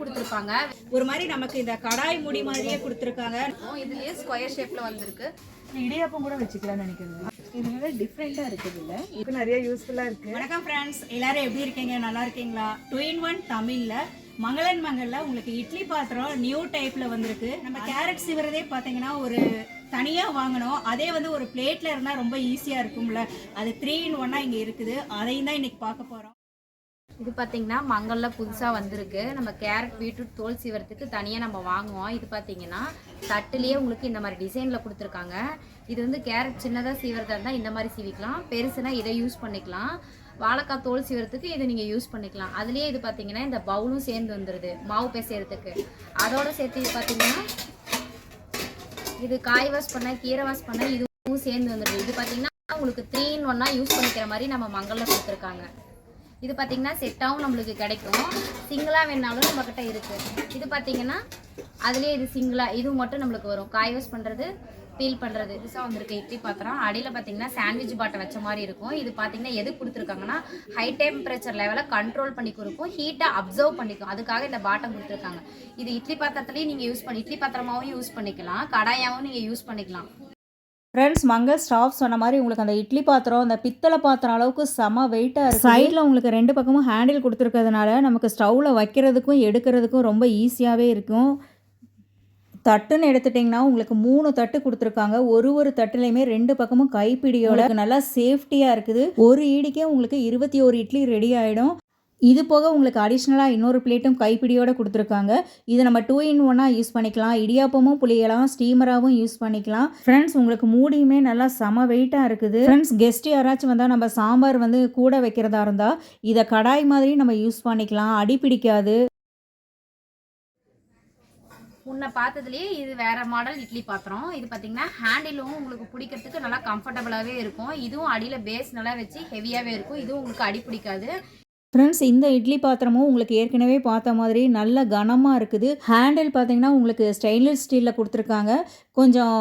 கொடுத்துருப்பாங்க. ஒரு மாதிரி நமக்கு இந்த கடாய் முடி மாதிரியே கொடுத்துருக்காங்க. இதுலயே ஸ்கொயர் ஷேப்ல வந்திருக்கு. இடியாப்பம் கூட வச்சுக்கலாம்னு நினைக்கிறேன். இது நல்லா டிஃப்ரெண்ட்டாக இருக்குது இல்லை? இப்போ நிறைய யூஸ்ஃபுல்லாக இருக்குது வணக்கம் ஃப்ரெண்ட்ஸ் எல்லாரும் எப்படி இருக்கீங்க? நல்லா இருக்கீங்களா? டூ இன் ஒன் தமிழ்ல மங்களன் மங்கல்ல உங்களுக்கு இட்லி பாத்திரம் நியூ டைப்ல வந்திருக்கு. நம்ம கேரட் சீவுறதே பார்த்தீங்கன்னா ஒரு தனியா வாங்கணும். அதே வந்து ஒரு பிளேட்ல இருந்தா ரொம்ப ஈஸியா இருக்கும்ல. அது த்ரீ இன் ஒன்னா இங்க இருக்குது. அதையும் தான் இன்னைக்கு பார்க்க போறோம். இது பார்த்தீங்கன்னா மங்கல்ல புதுசாக வந்திருக்கு. நம்ம கேரட் பீட்ரூட் தோல் சீவரத்துக்கு தனியாக நம்ம வாங்குவோம். இது பார்த்தீங்கன்னா தட்டுலேயே உங்களுக்கு இந்த மாதிரி டிசைனில் கொடுத்துருக்காங்க. இது வந்து கேரட் சின்னதாக சீவரதா இருந்தால் இந்த மாதிரி சீவிக்கலாம். பெருசுனா இதை யூஸ் பண்ணிக்கலாம். வாழைக்காய் தோல் சீவரத்துக்கு இதை நீங்கள் யூஸ் பண்ணிக்கலாம். அதுலேயே இது பார்த்தீங்கன்னா இந்த பவுலும் சேர்ந்து வந்துடுது மாவு பேசுறதுக்கு அதோட சேர்த்து இது பார்த்தீங்கன்னா இது காய் வாஷ் பண்ண கீரை வாஷ் பண்ண இதுவும் சேர்ந்து வந்துடுது இது பார்த்தீங்கன்னா உங்களுக்கு த்ரீ இன் ஒன்னாக யூஸ் பண்ணிக்கிற மாதிரி நம்ம மங்கல்ல கொடுத்துருக்காங்க. இது பார்த்தீங்கன்னா செட்டாகவும் நம்மளுக்கு கிடைக்கும். சிங்கிளாக வேணாலும் நம்மக்கிட்ட இருக்குது இது பார்த்தீங்கன்னா அதுலேயே இது சிங்கிளாக இதுவும் மட்டும் நம்மளுக்கு வரும். காய் வாஷ் பண்ணுறது பீல் பண்ணுறது புதுசாக வந்திருக்கு. இட்லி பாத்திரம். அடியில் பார்த்தீங்கன்னா சாண்ட்விச் பாட்டை வச்ச மாதிரி இருக்கும். இது பார்த்தீங்கன்னா எது கொடுத்துருக்காங்கன்னா ஹை டெம்பரேச்சர் லெவலில் கண்ட்ரோல் பண்ணி கொடுக்கும். ஹீட்டை அப்சர்வ் பண்ணிக்கும் அதுக்காக இந்த பாட்டம் கொடுத்துருக்காங்க. இது இட்லி பாத்திரத்துலேயும் நீங்கள் யூஸ் பண்ணி இட்லி பாத்திரமாகவும் யூஸ் பண்ணிக்கலாம். கடாயாகவும் நீங்கள் யூஸ் பண்ணிக்கலாம். ஃப்ரெண்ட்ஸ் மங்கள் ஸ்டாஃப் சொன்ன மாதிரி உங்களுக்கு அந்த இட்லி பாத்திரம் அந்த பித்தளை பாத்திரம் அளவுக்கு செம வெயிட்டாக இருக்குது சைடில் உங்களுக்கு ரெண்டு பக்கமும் ஹேண்டில் கொடுத்துருக்கிறதுனால நமக்கு ஸ்டவ்வில் வைக்கிறதுக்கும் எடுக்கிறதுக்கும் ரொம்ப ஈஸியாகவே இருக்கும். தட்டுன்னு எடுத்துட்டிங்கன்னா உங்களுக்கு மூணு தட்டு கொடுத்துருக்காங்க. ஒரு ஒரு தட்டுலையுமே ரெண்டு பக்கமும் கைப்பிடியோட நல்லா சேஃப்டியாக இருக்குது. ஒரு ஈடிக்கே உங்களுக்கு இருபத்தி ஒரு இட்லி ரெடி ஆகிடும் இது போக உங்களுக்கு அடிஷ்னலாக இன்னொரு பிளேட்டும் கைப்பிடியோடு கொடுத்துருக்காங்க. இதை நம்ம டூ இன் ஒன்னாக யூஸ் பண்ணிக்கலாம். இடியாப்பமும் புளியலாம் ஸ்டீமராகவும் யூஸ் பண்ணிக்கலாம். ஃப்ரெண்ட்ஸ் உங்களுக்கு மூடியுமே நல்லா செம வெயிட்டாக இருக்குது. ஃப்ரெண்ட்ஸ் கெஸ்ட் யாராச்சும் வந்தால் நம்ம சாம்பார் வந்து கூட வைக்கிறதா இருந்தால் இதை கடாய் மாதிரி நம்ம யூஸ் பண்ணிக்கலாம். அடி பிடிக்காது. முன்ன பார்த்ததுலேயே இது வேற மாடல் இட்லி பாத்திரம். இது பார்த்தீங்கன்னா ஹேண்டிலும் உங்களுக்கு பிடிக்கிறதுக்கு நல்லா கம்ஃபர்டபுளாகவே இருக்கும். இதுவும் அடியில் பேஸ் நல்லா வச்சு ஹெவியாகவே இருக்கும். இதுவும் உங்களுக்கு அடி பிடிக்காது. ஃப்ரெண்ட்ஸ் இந்த இட்லி பாத்திரமும் உங்களுக்கு ஏற்கனவே பார்த்த மாதிரி நல்ல கனமாக இருக்குது. ஹேண்டில் பார்த்தீங்கன்னா உங்களுக்கு ஸ்டெயின்லெஸ் ஸ்டீலில் கொடுத்துருக்காங்க. கொஞ்சம்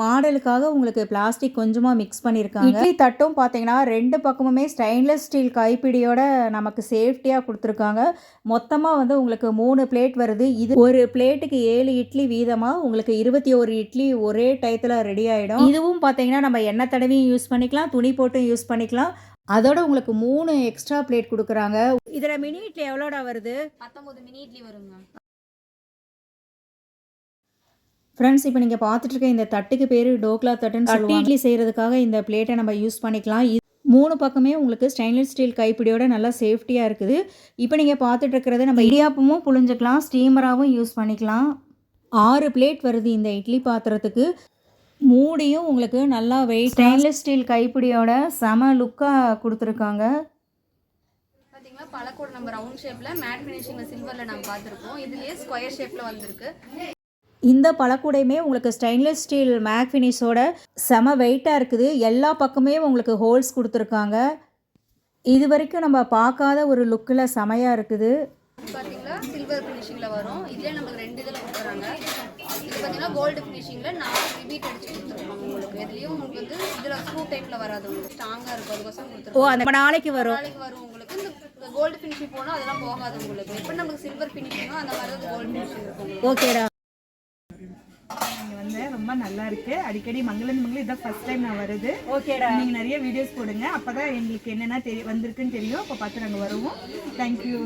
மாடலுக்காக உங்களுக்கு பிளாஸ்டிக் கொஞ்சமாக மிக்ஸ் பண்ணியிருக்காங்க இட்லி தட்டும் பார்த்தீங்கன்னா ரெண்டு பக்கமுமே ஸ்டெயின்லெஸ் ஸ்டீல் கைப்பிடியோட நமக்கு சேஃப்டியாக கொடுத்துருக்காங்க. மொத்தமாக வந்து உங்களுக்கு மூணு பிளேட் வருது. இது ஒரு பிளேட்டுக்கு ஏழு இட்லி வீதமாக உங்களுக்கு இருபத்தி ஒரு இட்லி ஒரே டயத்தில் ரெடி ஆகிடும் இதுவும் பார்த்தீங்கன்னா நம்ம எண்ணெய் தடவையும் யூஸ் பண்ணிக்கலாம் துணி போட்டும் யூஸ் பண்ணிக்கலாம். அதோட உங்களுக்கு மூணு எக்ஸ்ட்ரா பிளேட் கொடுக்குறாங்க. இதில் மினி இட்லி எவ்வளோடா வருது? பத்தொன்பது மினி இட்லி வருங்க. ஃப்ரெண்ட்ஸ் இப்போ நீங்கள் பார்த்துட்டு இருக்க இந்த தட்டுக்கு பேர் டோக்லா தட்டுன்னு சொல்லி இட்லி செய்கிறதுக்காக இந்த பிளேட்டை நம்ம யூஸ் பண்ணிக்கலாம். இது மூணு பக்கமே உங்களுக்கு ஸ்டெயின்லெஸ் ஸ்டீல் கைப்பிடியோட நல்லா சேஃப்டியாக இருக்குது. இப்போ நீங்கள் பார்த்துட்டு இருக்கிறது நம்ம இடியாப்பமும் புழிஞ்சிக்கலாம் ஸ்டீமராகவும் யூஸ் பண்ணிக்கலாம். ஆறு பிளேட் வருது இந்த இட்லி பாத்திரத்துக்கு. மூடியும் உங்களுக்கு நல்லா வெயிட் ஸ்டெயின்லெஸ் ஸ்டீல் கைப்பிடியோட செம லுக்காக கொடுத்துருக்காங்க. பார்த்தீங்கன்னா பழக்கூட நம்ம ரவுண்ட் ஷேப்பில் மேட் ஃபினிஷிங்கில் சில்வரில் நம்ம பார்த்துருக்கோம். இதுலேயே ஸ்கொயர் ஷேப்பில் வந்திருக்கு. இந்த பழக்கூடையுமே உங்களுக்கு ஸ்டெயின்லெஸ் ஸ்டீல் மேக் ஃபினிஷோட செம வெயிட்டாக இருக்குது. எல்லா பக்கமே உங்களுக்கு ஹோல்ஸ் கொடுத்துருக்காங்க. இது வரைக்கும் நம்ம பார்க்காத ஒரு லுக்கில் செமையாக இருக்குது. பார்த்தீங்கன்னா சில்வர் ஃபினிஷிங்கில் வரும். இதுலேயே நமக்கு ரெண்டு இதில் கொடுக்குறாங்க. இது பார்த்தீங்கன்னா கோல்டு ஃபினிஷிங்கில் நாலு ரிபீட் அடிச்சு கொடுத்துருப்பாங்க உங்களுக்கு. இதுலேயும் உங்களுக்கு வந்து இதில் ஸ்க்ரூ டைப்பில் வராது. உங்களுக்கு ஸ்ட்ராங்காக இருக்கும். கொடுத்துருப்பாங்க அந்த நாளைக்கு வரும். நாளைக்கு வரும் உங்களுக்கு. இந்த கோல்டு ஃபினிஷிங் போனால் அதெல்லாம் போகாது உங்களுக்கு. இப்போ நமக்கு சில்வர் ஃபினிஷிங்கோ அந்த மாதிரி தான் கோல்டு ஃபினிஷிங் இருக்கும். ஓகேடா வந்து ரொம்ப நல்லா இருக்கு. அடிக்கடி மங்களன் மங்களம். இதான் ஃபர்ஸ்ட் டைம் நான் வருது ஓகேடா நீங்கள் நிறைய வீடியோஸ் போடுங்க. அப்போ தான் எங்களுக்கு என்னென்ன தெரி வந்திருக்குன்னு தெரியும். அப்போ பார்த்து நாங்கள் வருவோம். தேங்க்யூ